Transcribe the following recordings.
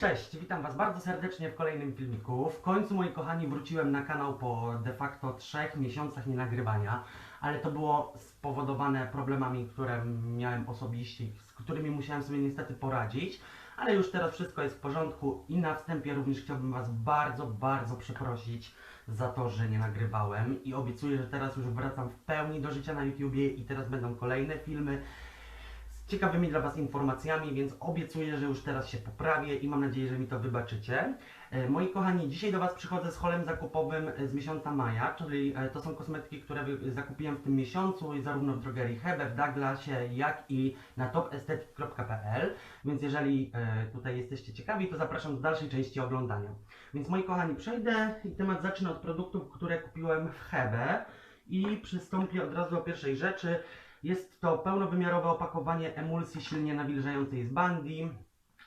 Cześć, witam Was bardzo serdecznie w kolejnym filmiku. W końcu, moi kochani, wróciłem na kanał po de facto trzech miesiącach nienagrywania, ale to było spowodowane problemami, które miałem osobiście, z którymi musiałem sobie niestety poradzić. Ale już teraz wszystko jest w porządku i na wstępie również chciałbym Was bardzo, bardzo przeprosić za to, że nie nagrywałem i obiecuję, że teraz już wracam w pełni do życia na YouTubie i teraz będą kolejne filmy ciekawymi dla Was informacjami, więc obiecuję, że już teraz się poprawię i mam nadzieję, że mi to wybaczycie. E, Moi kochani, dzisiaj do Was przychodzę z holem zakupowym e, z miesiąca maja, czyli e, to są kosmetyki, które zakupiłem w tym miesiącu zarówno w drogerii Hebe, w Douglasie, jak i na topestetyk.pl, więc jeżeli tutaj jesteście ciekawi, to zapraszam do dalszej części oglądania. Więc moi kochani, przejdę i temat zacznę od produktów, które kupiłem w Hebe i przystąpię od razu do pierwszej rzeczy. Jest to pełnowymiarowe opakowanie emulsji silnie nawilżającej z Bandi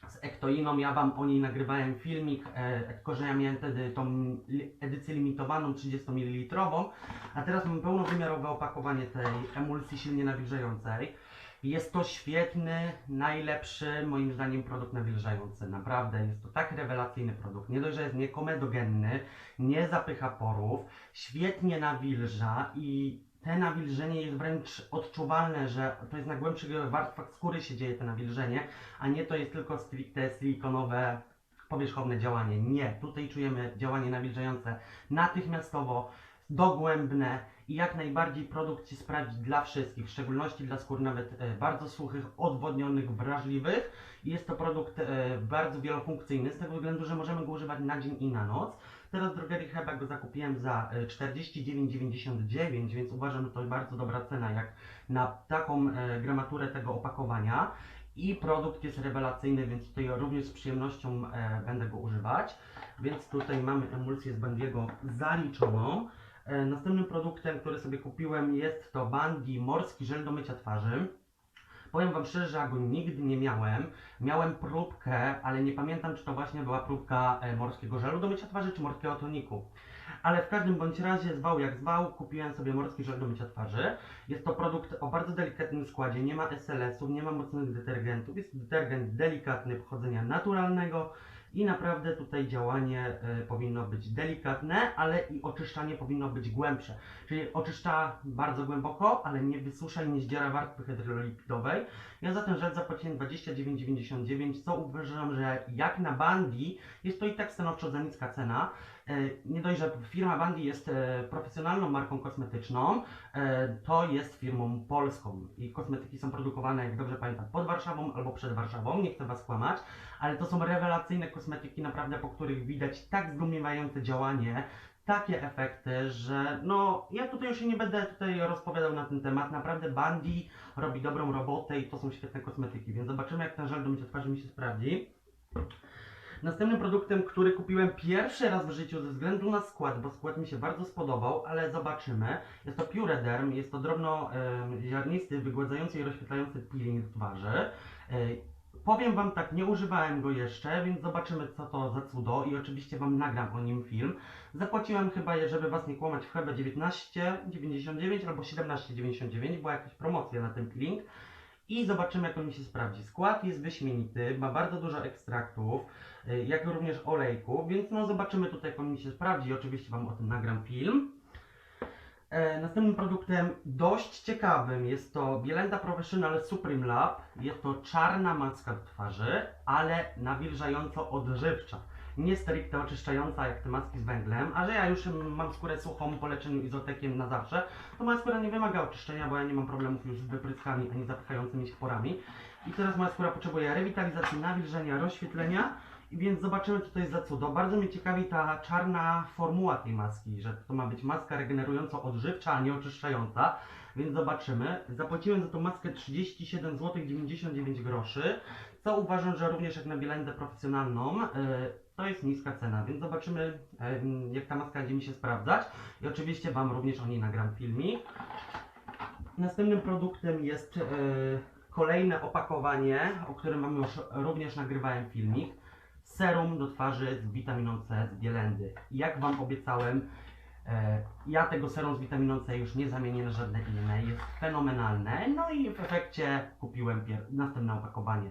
z ektoiną. Ja Wam o niej nagrywałem filmik, e, tylko że ja miałem wtedy tą edycję limitowaną 30 ml, a teraz mam pełnowymiarowe opakowanie tej emulsji silnie nawilżającej. Jest to świetny, najlepszy moim zdaniem produkt nawilżający. Naprawdę jest to tak rewelacyjny produkt. Nie dość, że jest niekomedogenny, nie zapycha porów, świetnie nawilża i te nawilżenie jest wręcz odczuwalne, że to jest na głębszych warstwach skóry się dzieje to nawilżenie, a nie to jest tylko stricte silikonowe, powierzchowne działanie. Nie, tutaj czujemy działanie nawilżające natychmiastowo, dogłębne i jak najbardziej produkt się sprawdzi dla wszystkich, w szczególności dla skór nawet e, bardzo suchych, odwodnionych, wrażliwych. Jest to produkt e, bardzo wielofunkcyjny z tego względu, że możemy go używać na dzień i na noc. Teraz w drogerii Heba go zakupiłem za e, 49,99, więc uważam, że to bardzo dobra cena jak na taką e, gramaturę tego opakowania. I produkt jest rewelacyjny, więc tutaj również z przyjemnością e, będę go używać. Więc tutaj mamy emulsję z Bandiego zaliczoną. E, następnym produktem, który sobie kupiłem jest to Bandi Morski Żel do mycia twarzy. Powiem Wam szczerze, że ja go nigdy nie miałem. Miałem próbkę, ale nie pamiętam, czy to właśnie była próbka e, morskiego żelu do mycia twarzy, czy morskiego toniku. Ale w każdym bądź razie, zwał jak zwał, kupiłem sobie morski żel do mycia twarzy. Jest to produkt o bardzo delikatnym składzie, nie ma SLS-ów, nie ma mocnych detergentów. Jest detergent delikatny, pochodzenia naturalnego i naprawdę tutaj działanie e, powinno być delikatne, ale i oczyszczanie powinno być głębsze. Czyli oczyszcza bardzo głęboko, ale nie wysusza i nie zdziera warstwy hydrolipidowej. Ja za ten żel zapłaciłem 29,99, co uważam, że jak na Bandi jest to i tak stanowczo za niska cena. E, Nie dość, że firma Bandi jest e, profesjonalną marką kosmetyczną, e, to jest firmą polską i kosmetyki są produkowane, jak dobrze pamiętam, pod Warszawą albo przed Warszawą, nie chcę Was kłamać, ale to są rewelacyjne kosmetyki, naprawdę po których widać tak zdumiewające działanie, takie efekty, że no ja tutaj już nie będę tutaj rozpowiadał na ten temat, naprawdę Bandi robi dobrą robotę i to są świetne kosmetyki, więc zobaczymy jak ten żel do mycia twarzy mi się sprawdzi. Następnym produktem, który kupiłem pierwszy raz w życiu ze względu na skład, bo skład mi się bardzo spodobał, ale zobaczymy. Jest to Purederm, jest to drobno em, ziarnisty, wygładzający i rozświetlający peeling twarzy. E, Powiem Wam tak, nie używałem go jeszcze, więc zobaczymy co to za cudo i oczywiście Wam nagram o nim film. Zapłaciłem chyba, żeby Was nie kłamać, w chyba 19,99 albo 17,99, była jakaś promocja na ten peeling. I zobaczymy jak on mi się sprawdzi. Skład jest wyśmienity, ma bardzo dużo ekstraktów, y, jak również olejków, więc no zobaczymy tutaj jak on mi się sprawdzi oczywiście Wam o tym nagram film. E, następnym produktem dość ciekawym jest to Bielenda Professional Supreme Lab. Jest to czarna maska do twarzy, ale nawilżająco odżywcza. Nie stricte oczyszczająca jak te maski z węglem, a że ja już mam skórę suchą po leczeniu izotekiem na zawsze, to moja skóra nie wymaga oczyszczenia, bo ja nie mam problemów już z wypryskami ani zapychającymi się porami. I teraz moja skóra potrzebuje rewitalizacji, nawilżenia, rozświetlenia. I więc zobaczymy, co to jest za cudo. Bardzo mnie ciekawi ta czarna formuła tej maski, że to ma być maska regenerująco odżywcza, a nie oczyszczająca. Więc zobaczymy. Zapłaciłem za tą maskę 37 zł 99 groszy, co uważam, że również jak na bielendę profesjonalną yy, to jest niska cena, więc zobaczymy yy, jak ta maska będzie mi się sprawdzać i oczywiście Wam również o niej nagram filmik. Następnym produktem jest yy, kolejne opakowanie, o którym Wam już również nagrywałem filmik. Serum do twarzy z witaminą C z Bielendy. Jak Wam obiecałem, e, ja tego serum z witaminą C już nie zamienię na żadne inne. Jest fenomenalne. No i w efekcie kupiłem następne opakowanie.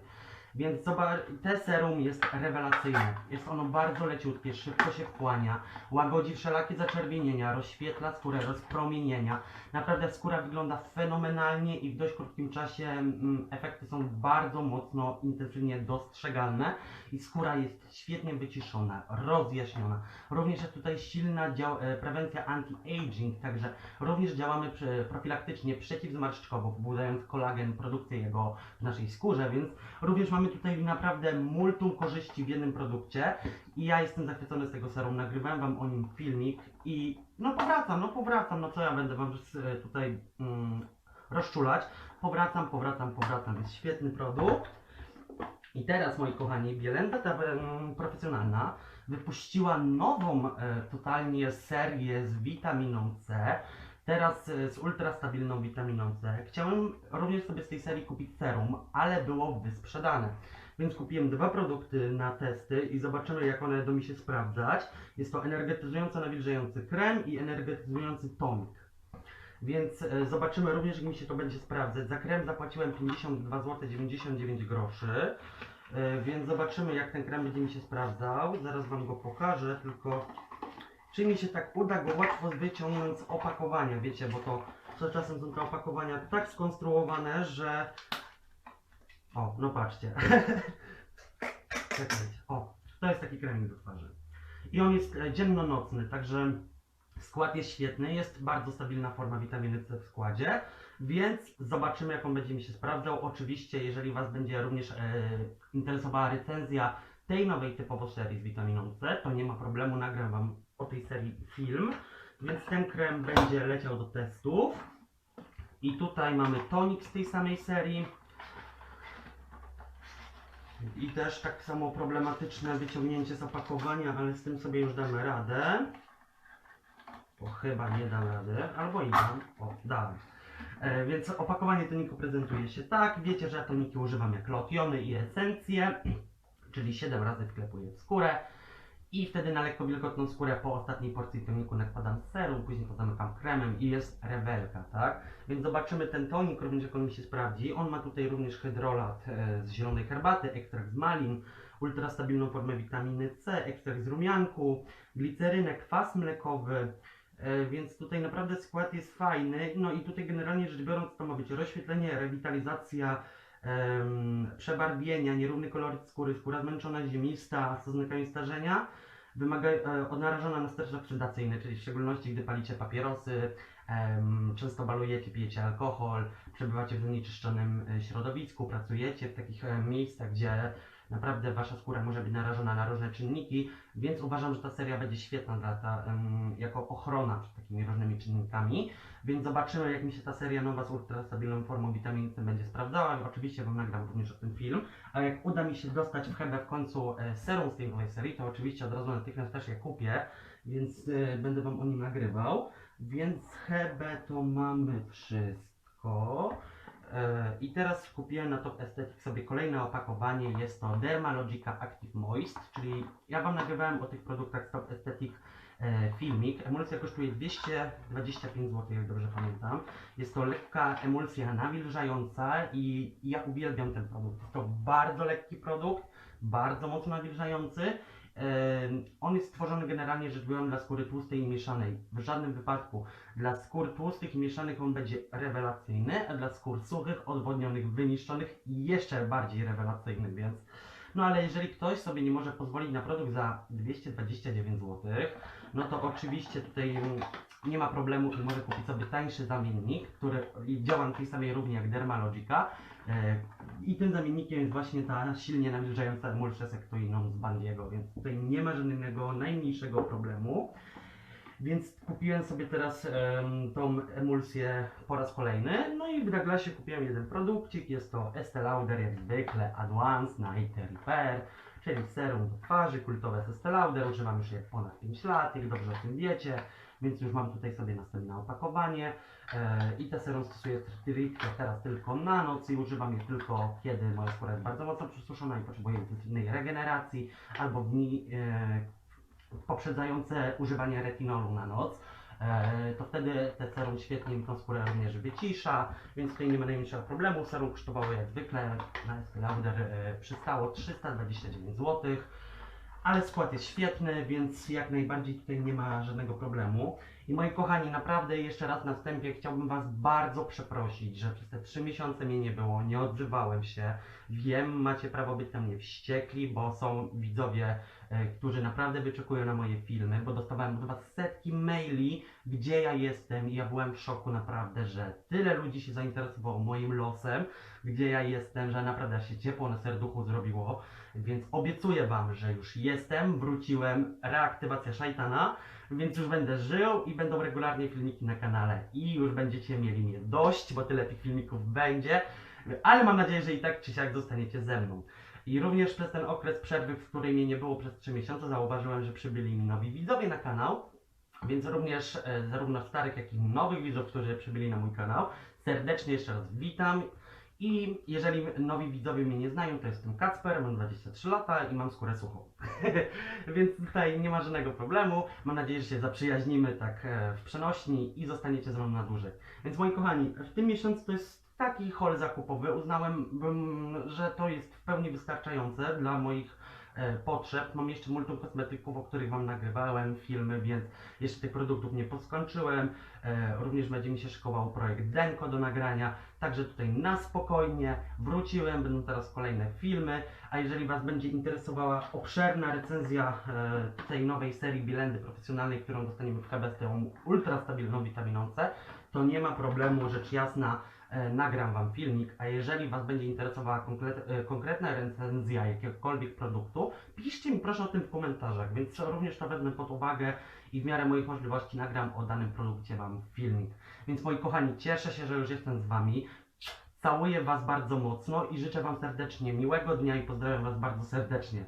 Więc zobacz, te serum jest rewelacyjne. Jest ono bardzo leciutkie, szybko się wchłania, łagodzi wszelakie zaczerwienienia, rozświetla skórę, rozpromienienia. Naprawdę skóra wygląda fenomenalnie i w dość krótkim czasie mm, efekty są bardzo mocno, intensywnie dostrzegalne i skóra jest świetnie wyciszona, rozjaśniona. Również jest tutaj silna e, prewencja anti-aging, także również działamy przy, profilaktycznie przeciwzmarszczkowo, pobudzając kolagen, produkcję jego w naszej skórze, więc również mamy tutaj naprawdę multum korzyści w jednym produkcie i ja jestem zachwycony z tego serum, nagrywałem wam o nim filmik i no powracam, no powracam, no co ja będę wam e, tutaj mm, rozczulać, powracam, powracam, powracam, jest świetny produkt. I teraz, moi kochani, Bielenda ta em, profesjonalna wypuściła nową e, totalnie serię z witaminą C. Teraz e, z ultrastabilną witaminą C. Chciałem również sobie z tej serii kupić serum, ale było wysprzedane. Więc kupiłem dwa produkty na testy i zobaczymy jak one będą mi się sprawdzać. Jest to energetyzująco nawilżający krem i energetyzujący tonik. Więc e, zobaczymy również jak mi się to będzie sprawdzać. Za krem zapłaciłem 52 zł 99 groszy. E, Więc zobaczymy jak ten krem będzie mi się sprawdzał. Zaraz Wam go pokażę, tylko czy mi się tak uda go łatwo wyciągnąć z opakowania, wiecie, bo to co czasem są te opakowania tak skonstruowane, że... O, no patrzcie. Czekajcie. O, to jest taki kremik do twarzy. I on jest e, dzienno-nocny, także skład jest świetny, jest bardzo stabilna forma witaminy C w składzie, więc zobaczymy jak on będzie mi się sprawdzał. Oczywiście, jeżeli Was będzie również e, interesowała recenzja tej nowej typowo serii z witaminą C, to nie ma problemu, nagram Wam o tej serii film, więc ten krem będzie leciał do testów. I tutaj mamy tonik z tej samej serii. I też tak samo problematyczne wyciągnięcie z opakowania, ale z tym sobie już damy radę. Bo chyba nie dam rady, albo i dam. O, dałem. E, więc opakowanie toniku prezentuje się tak. Wiecie, że ja toniki używam jak lotiony i esencje, czyli 7 razy wklepuję w skórę. I wtedy na lekko wilgotną skórę po ostatniej porcji toniku nakładam serum, później to zamykam kremem i jest rewelka, tak? Więc zobaczymy ten tonik również jak on mi się sprawdzi. On ma tutaj również hydrolat e, z zielonej herbaty, ekstrakt z malin, ultrastabilną formę witaminy C, ekstrakt z rumianku, glicerynę, kwas mlekowy, e, więc tutaj naprawdę skład jest fajny. No i tutaj generalnie rzecz biorąc to ma być rozświetlenie, rewitalizacja, przebarwienia, nierówny koloryt skóry, skóra zmęczona, ziemista, z oznakami starzenia, wymaga, e, narażona na stres oksydacyjny, czyli w szczególności gdy palicie papierosy, często balujecie, pijecie alkohol, przebywacie w zanieczyszczonym e, środowisku, pracujecie w takich e, miejscach, gdzie naprawdę wasza skóra może być narażona na różne czynniki, więc uważam, że ta seria będzie świetna dla ta, em, jako ochrona przed takimi różnymi czynnikami. Więc zobaczymy, jak mi się ta seria nowa z ultrastabilną formą witaminy C będzie sprawdzała. Oczywiście Wam nagram również o tym film. A jak uda mi się dostać w Hebę w końcu e, serum z tej nowej serii, to oczywiście od razu natychmiast też je kupię, więc e, będę Wam o nim nagrywał. Więc Hebę to mamy wszystko. E, I teraz kupiłem na Top Aesthetic sobie kolejne opakowanie. Jest to Dermalogica Active Moist, czyli ja Wam nagrywałem o tych produktach Top Aesthetic e, filmik. Emulsja kosztuje 225 zł, jak dobrze pamiętam. Jest to lekka emulsja nawilżająca i ja uwielbiam ten produkt. Jest to bardzo lekki produkt, bardzo mocno nawilżający. On jest stworzony generalnie rzecz biorąc dla skóry tłustej i mieszanej. W żadnym wypadku dla skór tłustych i mieszanych on będzie rewelacyjny, a dla skór suchych, odwodnionych, wyniszczonych jeszcze bardziej rewelacyjny, więc no ale jeżeli ktoś sobie nie może pozwolić na produkt za 229 zł, no to oczywiście tutaj mm, nie ma problemu i może kupić sobie tańszy zamiennik, który działa na tej samej równi jak Dermalogica. I tym zamiennikiem jest właśnie ta silnie nawilżająca emulsja sektoiną z Bandiego, więc tutaj nie ma żadnego najmniejszego problemu. Więc kupiłem sobie teraz em, tą emulsję po raz kolejny. No i w Douglasie kupiłem jeden produkcik. Jest to Estee Lauder jak zwykle Advanced Night Repair, czyli serum do twarzy, kultowe z Estee Lauder. Używam już je ponad 5 lat, jak dobrze o tym wiecie. Więc już mam tutaj sobie następne opakowanie. E, I te serum stosuję stricte teraz tylko na noc i używam je tylko kiedy moja skóra jest bardzo mocno przesuszona i potrzebuję intensywnej regeneracji albo w dni e, poprzedzające używanie retinolu na noc. E, to wtedy te serum świetnie mi tą skórę również wycisza, więc tutaj nie ma najmniejszego problemu. Serum kosztowało jak zwykle na Estée Lauder e, przystało 329 zł. Ale skład jest świetny, więc jak najbardziej tutaj nie ma żadnego problemu. I moi kochani, naprawdę jeszcze raz na wstępie chciałbym Was bardzo przeprosić, że przez te 3 miesiące mnie nie było, nie odzywałem się. Wiem, macie prawo być na mnie wściekli, bo są widzowie, e, którzy naprawdę wyczekują na moje filmy, bo dostawałem od Was setki maili, gdzie ja jestem i ja byłem w szoku naprawdę, że tyle ludzi się zainteresowało moim losem, gdzie ja jestem, że naprawdę się ciepło na serduchu zrobiło. Więc obiecuję Wam, że już jestem, wróciłem, reaktywacja szajtana, więc już będę żył i będą regularnie filmiki na kanale i już będziecie mieli mnie dość, bo tyle tych filmików będzie, ale mam nadzieję, że i tak czy siak zostaniecie ze mną. I również przez ten okres przerwy, w której mnie nie było przez 3 miesiące, zauważyłem, że przybyli mi nowi widzowie na kanał, więc również e, zarówno starych, jak i nowych widzów, którzy przybyli na mój kanał, serdecznie jeszcze raz witam. I jeżeli nowi widzowie mnie nie znają, to jestem Kacper, mam 23 lata i mam skórę suchą. Więc tutaj nie ma żadnego problemu. Mam nadzieję, że się zaprzyjaźnimy tak e, w przenośni i zostaniecie ze mną na dłużej. Więc moi kochani, w tym miesiącu to jest taki hol zakupowy. Uznałem, że to jest w pełni wystarczające dla moich potrzeb. Mam jeszcze multum kosmetyków, o których Wam nagrywałem filmy, więc jeszcze tych produktów nie poskończyłem. E, również będzie mi się szykował projekt Denko do nagrania. Także tutaj na spokojnie wróciłem, będą teraz kolejne filmy. A jeżeli Was będzie interesowała obszerna recenzja e, tej nowej serii Bilendy profesjonalnej, którą dostaniemy w HB z tą ultra stabilną witaminą C, to nie ma problemu, rzecz jasna, e, nagram Wam filmik. A jeżeli Was będzie interesowała e, konkretna recenzja jakiegokolwiek produktu, piszcie mi proszę o tym w komentarzach, więc również to wezmę pod uwagę i w miarę moich możliwości nagram o danym produkcie Wam filmik. Więc moi kochani, cieszę się, że już jestem z Wami. Całuję Was bardzo mocno i życzę Wam serdecznie miłego dnia i pozdrawiam Was bardzo serdecznie.